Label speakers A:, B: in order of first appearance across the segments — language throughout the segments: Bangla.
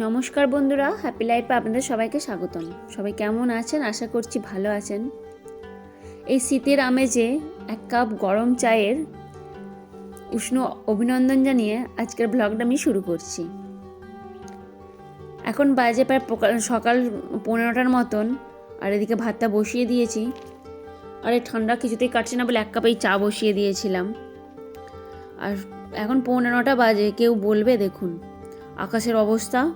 A: নমস্কার বন্ধুরা হ্যাপি লাইফে আপনাদের সবাইকে স্বাগতম। সবাই কেমন আছেন? আশা করছি ভালো আছেন। এই শীতের আমেজে এক কাপ গরম চায়ের উষ্ণ অভিনন্দন জানিয়ে আজকের ব্লগটা আমি শুরু করছি। এখন বাজে প্রায় সকাল পনেরোটার মতন, আর এদিকে ভাতটা বসিয়ে দিয়েছি। আর এই ঠান্ডা কিছুতেই কাটছে না বলে এক কাপেই চা বসিয়ে দিয়েছিলাম। আর এখন পনেরোটা বাজে, কেউ বলবে দেখুন। আকাশের অবস্থা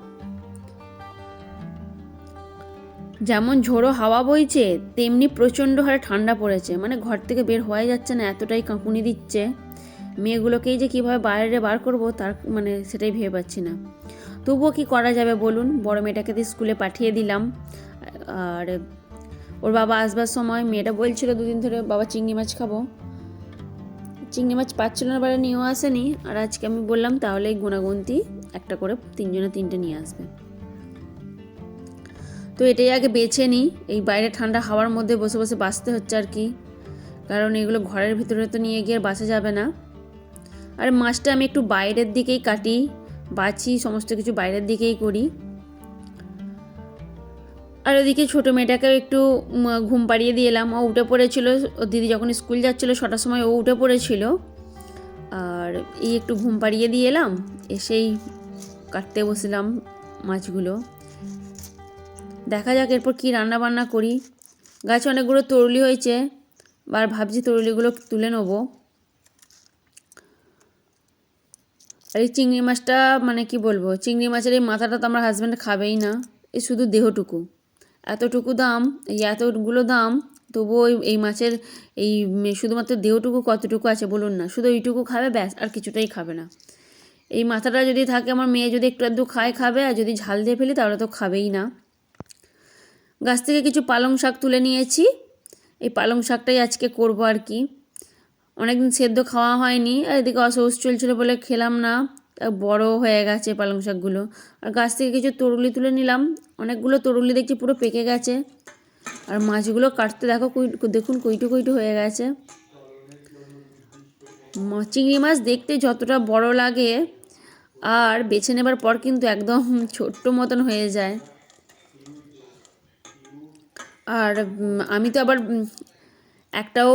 A: যেমন ঝোড়ো হাওয়া বইছে, তেমনি প্রচণ্ড হারে ঠান্ডা পড়েছে। মানে ঘর থেকে বের হওয়াই যাচ্ছে না, এতটাই কাঁপুনি দিচ্ছে। মেয়েগুলোকেই যে কীভাবে বাইরে বার করব, তার মানে সেটাই ভেবে পাচ্ছি না। তবুও কি করা যাবে বলুন? বড় মেয়েটাকে দিয়ে স্কুলে পাঠিয়ে দিলাম। আর ওর বাবা আসবার সময় মেয়েটা বলছিল দুদিন ধরে, বাবা, চিংড়ি মাছ খাব। চিংড়ি মাছ পাচ্ছিল না বারে নিয়েও আসেনি। আর আজকে আমি বললাম, তাহলে এই গুণাগুন্তি একটা করে তিনজনে তিনটে নিয়ে আসবে। তো এটাই আগে বেছে নিই। এই বাইরে ঠান্ডা হাওয়ার মধ্যে বসে বসে বাঁচতে হচ্ছে আর কি। কারণ এগুলো ঘরের ভিতরে তো নিয়ে গিয়ে বাঁচা যাবে না। আর মাছটা আমি একটু বাইরের দিকেই কাটি, বাছি, সমস্ত কিছু বাইরের দিকেই করি। আর ওদিকে ছোটো মেয়েটাকেও একটু ঘুম পাড়িয়ে দিয়ে এলাম। ও উঠে পড়েছিল দিদি যখন স্কুল যাচ্ছিল ছটার সময় ও উঠে পড়েছিল। আর এই একটু ঘুম পাড়িয়ে দিয়ে এলাম, এসেই কাটতে বসলাম মাছগুলো। দেখা যাক এরপর কী রান্না বান্না করি। গাছে অনেকগুলো তরুলি হয়েছে আর ভাবছি তরুলিগুলো তুলে নেব। আর এই চিংড়ি মাছটা মানে কি বলব, চিংড়ি মাছের এই মাথাটা তো আমার হাজব্যান্ড খাবেই না এই শুধু দেহটুকু। এতটুকু দাম, এই এতগুলো দাম, তবুও ওই এই মাছের এই শুধুমাত্র দেহটুকু কতটুকু আছে বলুন না, শুধু এইটুকু খাবে ব্যাস, আর কিছুটাই খাবে না। এই মাথাটা যদি থাকে, আমার মেয়ে যদি একটু আধটু খায়, খাবে, আর যদি ঝাল দিয়ে ফেলি, তাহলে তো খাবেই না। গাছ থেকে কিছু পালং শাক তুলে নিয়েছি। এই পালং শাকটাই আজকে করব আর কি। অনেকদিন সেদ্ধ খাওয়া হয়নি, আর এদিকে অসৌস চলছিল বলে খেলাম না। বড় হয়ে গেছে পালং শাকগুলো। আর গাছ থেকে কিছু তরুলি তুলে নিলাম। অনেকগুলো তরুলি দেখছি পুরো পেকে গেছে। আর মাছগুলো কাটতে দেখো দেখুন কুইটু কুইটু হয়ে গেছে। চিংড়ি মাছ দেখতে যতটা বড় লাগে, আর বেছে নেবার পর কিন্তু একদম ছোট্ট মতন হয়ে যায়। আর আমি তো আবার একটাও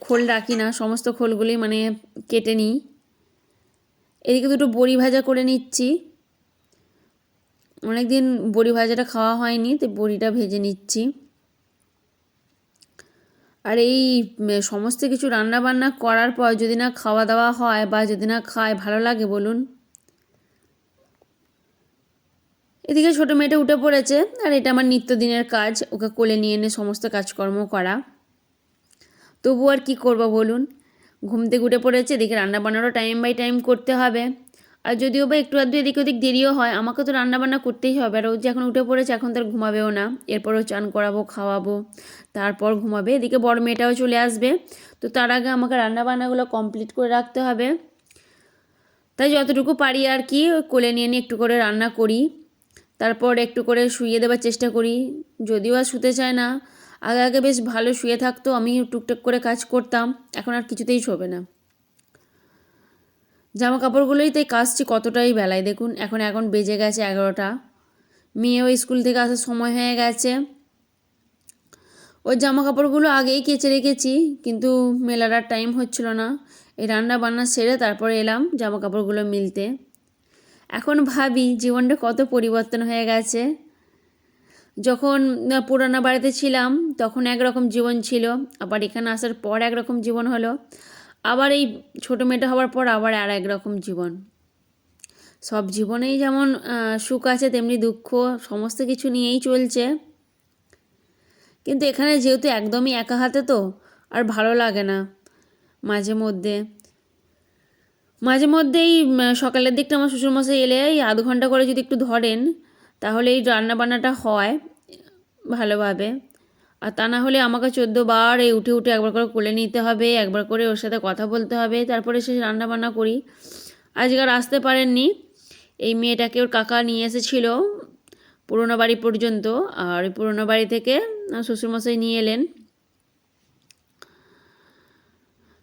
A: খোল রাখি না, সমস্ত খোলগুলি মানে কেটে নিই। এদিকে দুটো বড়ি ভাজা করে নিচ্ছি। অনেকদিন বড়ি ভাজাটা খাওয়া হয়নি, তো বড়িটা ভেজে নিচ্ছি। আর এই সমস্ত কিছু রান্না বান্না করার পর যদি না খাওয়া দাওয়া হয় বা যদি না খায়, ভালো লাগে বলুন। এদিকে ছোটো মেয়েটা উঠে পড়েছে, আর এটা আমার নিত্যদিনের কাজ, ওকে কোলে নিয়ে এনে সমস্ত কাজকর্ম করা। তবু আর কি করব বলুন? ঘুম থেকে উঠে পড়েছে, এদিকে রান্না বান্নারও টাইম বাই টাইম করতে হবে। আর যদিও বা একটু আধটু এদিক ওদিক দেরিও হয়, আমাকে তো রান্না বান্না করতেই হবে। আর ও যে এখন উঠে পড়েছে, এখন তার ঘুমাবেও না। এরপরও চান করাবো, খাওয়াবো, তারপর ঘুমাবে। এদিকে বড় মেয়েটাও চলে আসবে, তো তার আগে আমাকে রান্না বান্নাগুলো কমপ্লিট করে রাখতে হবে। তাই যতটুকু পারি আর কি, কোলে নিয়ে নিয়ে একটু করে রান্না করি। তারপর একটু করে শুয়ে দেওয়ার চেষ্টা করি। যদিও আর শুতে চায় না। আগে আগে বেশ ভালো শুয়ে থাকতো, আমি টুকটাক করে কাজ করতাম, এখন আর কিছুতেই শোবে না। জামা কাপড়গুলোই তাই কাচছি কতটাই বেলায় দেখুন, এখন এখন বেজে গেছে এগারোটা। মেয়েও স্কুল থেকে আসার সময় হয়ে গেছে। ওই জামা কাপড়গুলো আগেই কেচে রেখেছি, কিন্তু মেলার টাইম হচ্ছিল না। এই রান্না বান্না সেরে তারপরে এলাম জামা কাপড়গুলো মিলতে। এখন ভাবি জীবনটা কত পরিবর্তন হয়ে গেছে। যখন পুরানো বাড়িতে ছিলাম, তখন একরকম জীবন ছিল, আবার এখানে আসার পর একরকম জীবন হলো, আবার এই ছোটো মেয়েটা হওয়ার পর আবার আর একরকম জীবন। সব জীবনেই যেমন সুখ আছে, তেমনি দুঃখ, সমস্ত কিছু নিয়েই চলছে। কিন্তু এখানে যেহেতু একদমই একা হাতে তো, আর ভালো লাগে না, মাঝে মধ্যে। মাঝে মধ্যেই সকালের দিকটা আমার শ্বশুরমশাই এলে এই আধ ঘণ্টা করে যদি একটু ধরেন, তাহলে এই রান্না বান্নাটা হয় ভালোভাবে। আর তা না হলে আমাকে চোদ্দ বার এই উঠে উঠে একবার করে কোলে নিতে হবে, একবার করে ওর সাথে কথা বলতে হবে, তারপরে সে রান্না বান্না করি। আজকে আর আসতে পারেননি, এই মেয়েটাকে ওর কাকা নিয়ে এসেছিল পুরোনো বাড়ি পর্যন্ত, আর ওই পুরোনো বাড়ি থেকে শ্বশুরমশাই নিয়ে এলেন।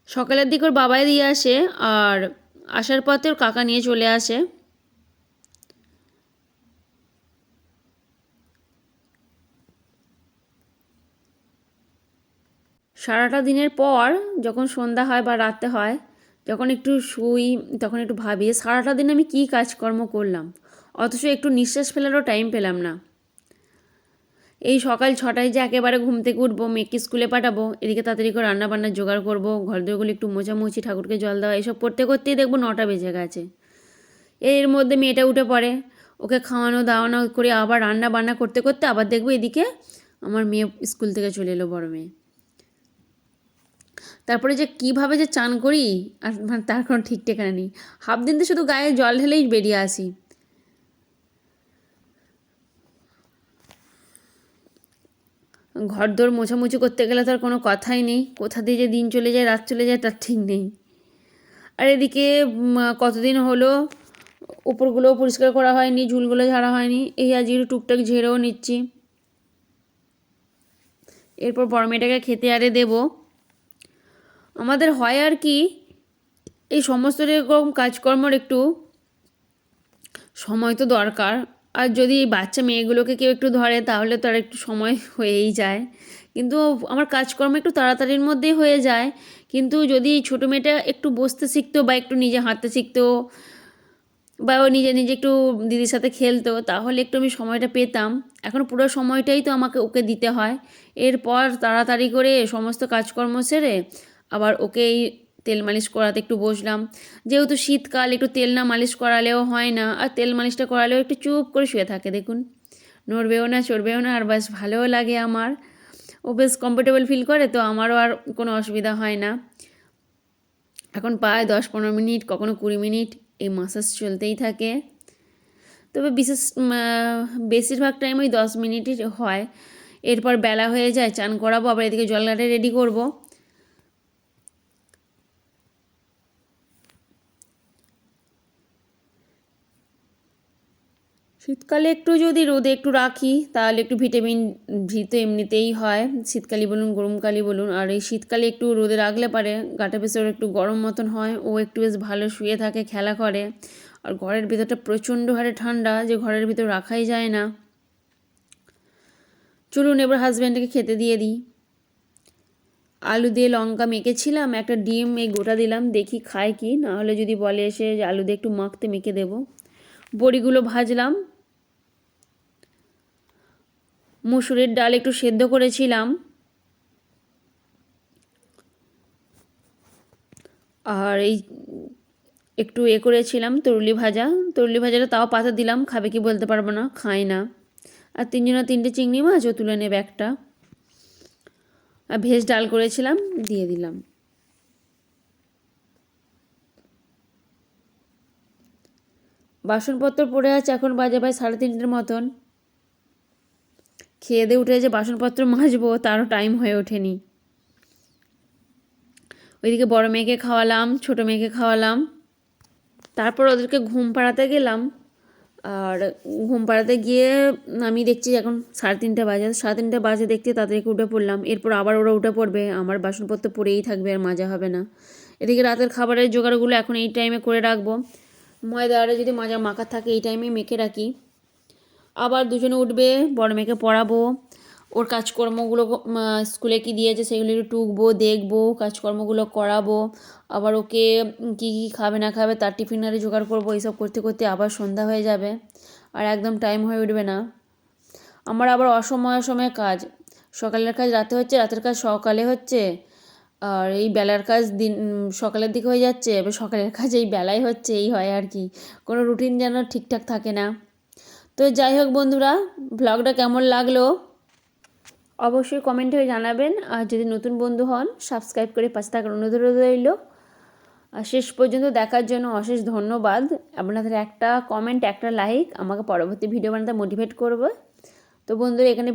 A: সকালের দিকে ওর বাবাই দিয়ে আসে, আর আসার পথে ওর কাকা নিয়ে চলে আসে। সারাটা দিনের পর যখন সন্ধ্যা হয় বা রাতে হয়, যখন একটু শুই, তখন একটু ভাবি, সারাটা দিন আমি কি কাজকর্ম করলাম? অথচ একটু নিঃশ্বাস ফেলারও টাইম পেলাম না। এই সকাল ছটায় যে একেবারে ঘুম থেকে উঠবো, মেয়েকে স্কুলে পাঠাবো, এদিকে তাড়াতাড়ি করে রান্না বান্নার জোগাড় করব, ঘর দরগুলো একটু মোছামুছি, ঠাকুরকে জল দেওয়া, এসব করতে করতেই দেখব নটা বেজে গেছে। এর মধ্যে মেয়েটা উঠে পড়ে, ওকে খাওয়ানো, দাওয়ানো করে আবার রান্না বান্না করতে করতে আবার দেখব এদিকে আমার মেয়ে স্কুল থেকে চলে এলো, বড় মেয়ে। তারপরে যে কীভাবে যে চান করি, আর মানে তার কোনো ঠিক ঠিকানা নেই। হাফ দিন তো শুধু গায়ে জল ঢেলেই বেরিয়ে আসি। ঘর দোর মোছামুছি করতে গেলে তো আর কোনো কথাই নেই। কোথা দিয়ে যে দিন চলে যায়, রাত চলে যায়, তার ঠিক নেই। আর এদিকে কতদিন হলো উপরগুলো পরিষ্কার করা হয়নি, ঝুলগুলো ঝাড়া হয়নি। এই আজ একটু টুকটাক ঝেড়েও নিচ্ছি। এরপর বড় মেয়েটাকে খেতে আরে দেব। আমাদের হয় আর কি, এই সমস্ত রকম কাজকর্মর একটু সময় তো দরকার। আর যদি এই বাচ্চা মেয়েগুলোকে কেউ একটু ধরে, তাহলে তো আর একটু সময় হয়েই যায়। কিন্তু আমার কাজকর্ম একটু তাড়াতাড়ির মধ্যেই হয়ে যায়। কিন্তু যদি ছোটো মেয়েটা একটু বসতে শিখতো বা একটু নিজে হাঁটতে শিখতো বা ও নিজে নিজে একটু দিদির সাথে খেলতো, তাহলে একটু আমি সময়টা পেতাম। এখন পুরো সময়টাই তো আমাকে ওকে দিতে হয়। এরপর তাড়াতাড়ি করে সমস্ত কাজকর্ম সেরে আবার ওকে এই তেল মালিশ করাতে একটু বসলাম। যেহেতু শীতকাল, একটু তেল না মালিশ করালেও হয় না। আর তেল মালিশটা করালেও একটু চুপ করে শুয়ে থাকে, দেখুন। নড়বেও না, চড়বেও না, আর বেশ ভালোও লাগে আমার। ও বেশ কমফোর্টেবল ফিল করে, তো আমারও আর কোনো অসুবিধা হয় না। এখন প্রায় দশ পনেরো মিনিট, কখনো কুড়ি মিনিট, এই মাসাজ চলতেই থাকে। তবে বিশেষ বেশিরভাগ টাইম ওই দশ মিনিটই হয়। এরপর বেলা হয়ে যায়, চান করাবো, আবার এদিকে জলঘাটে রেডি করব। শীতকালে একটু যদি রোদে একটু রাখি, তাহলে একটু ভিটামিন ভি তো এমনিতেই হয়। শীতকালে বলুন, গরমকালই বলুন। আর এই শীতকালে একটু রোদে রাখলে পারে, গাটা বেশ ওর একটু গরম মতন হয়, ও একটু বেশ ভালো শুয়ে থাকে, খেলা করে। আর ঘরের ভিতরটা প্রচণ্ড হারে ঠান্ডা, যে ঘরের ভিতর রাখাই যায় না। চলুন এবার হাজব্যান্ডকে খেতে দিয়ে দিই। আলু দিয়ে লঙ্কা মেখেছিলাম, একটা ডিম এই গোটা দিলাম, দেখি খায় কি। না হলে যদি বলে এসে যে আলু দিয়ে একটু মাখতে মেখে দেবো। বড়িগুলো ভাজলাম মুসুরির ডাল একটু সেদ্ধ করেছিলাম। আর এই একটু এ করেছিলাম তরুলি ভাজা। তরুলি ভাজাটা তাও পাতা দিলাম, খাবে কি বলতে পারব না খায় না। আর তিনজনা তিনটে চিংড়ি মাছও তুলে নেবে একটা। আর ভেজ ডাল করেছিলাম, দিয়ে দিলাম। বাসনপত্র পড়ে আছে, এখন বাজে প্রায় সাড়ে তিনটের মতন। খেয়ে দিয়ে উঠে যে বাসনপত্র মাজবো, তারও টাইম হয়ে ওঠেনি। ওইদিকে বড় মেয়েকে খাওয়ালাম, ছোট মেয়েকে খাওয়ালাম। তারপর ওদেরকে ঘুম পাড়াতে গেলাম। আর ঘুম পাড়াতে গিয়ে আমি দেখছি এখন সাড়ে তিনটে বাজে। সাড়ে তিনটে বাজে দেখতে তাদেরকে উঠে পড়লাম। এরপর আবার ওরা উঠে পড়বে। আমার বাসনপত্র পড়েই থাকবে, আর মাজা হবে না। এদিকে রাতের খাবারের জোগাড়গুলো এখন এই টাইমে করে রাখব। ময়দা আরে যদি মাজা মাখা থাকে, এই টাইমে মেখে রাখি। আবার দুজনে উঠবে, বড় মেয়েকে পড়াবো। ওর কাজকর্মগুলো স্কুলে কি দিয়েছে সেগুলো একটু টুকবো, দেখব, কাজকর্মগুলো করাবো। আবার ওকে কী কী খাবে না খাবে তার টিফিনারে জোগাড় করব, এইসব করতে করতে আবার সন্ধ্যা হয়ে যাবে আর একদম টাইম হয়ে উঠবে না। আমার আবার অসময় অসময়ে কাজ। সকালের কাজ রাতে হচ্ছে, রাতের কাজ সকালে হচ্ছে। আর এই বেলার কাজ দিন, সকালের দিকে হয়ে যাচ্ছে, এবার সকালের কাজ এই বেলায় হচ্ছে, এই হয় আর কি। কোনো রুটিন যেন ঠিকঠাক থাকে না। তো যাই হোক বন্ধুরা ব্লগটা কেমন লাগল? অবশ্যই কমেন্ট হয়ে জানাবেন। আর যদি নতুন বন্ধু হন সাবস্ক্রাইব করে পাশে থাকার অনুরোধ রইল। আর শেষ পর্যন্ত দেখার জন্য অশেষ ধন্যবাদ। আপনাদের একটা কমেন্ট একটা লাইক আমাকে পরবর্তী ভিডিও বানাতে মোটিভেট করবে। তো বন্ধুরা, এখানে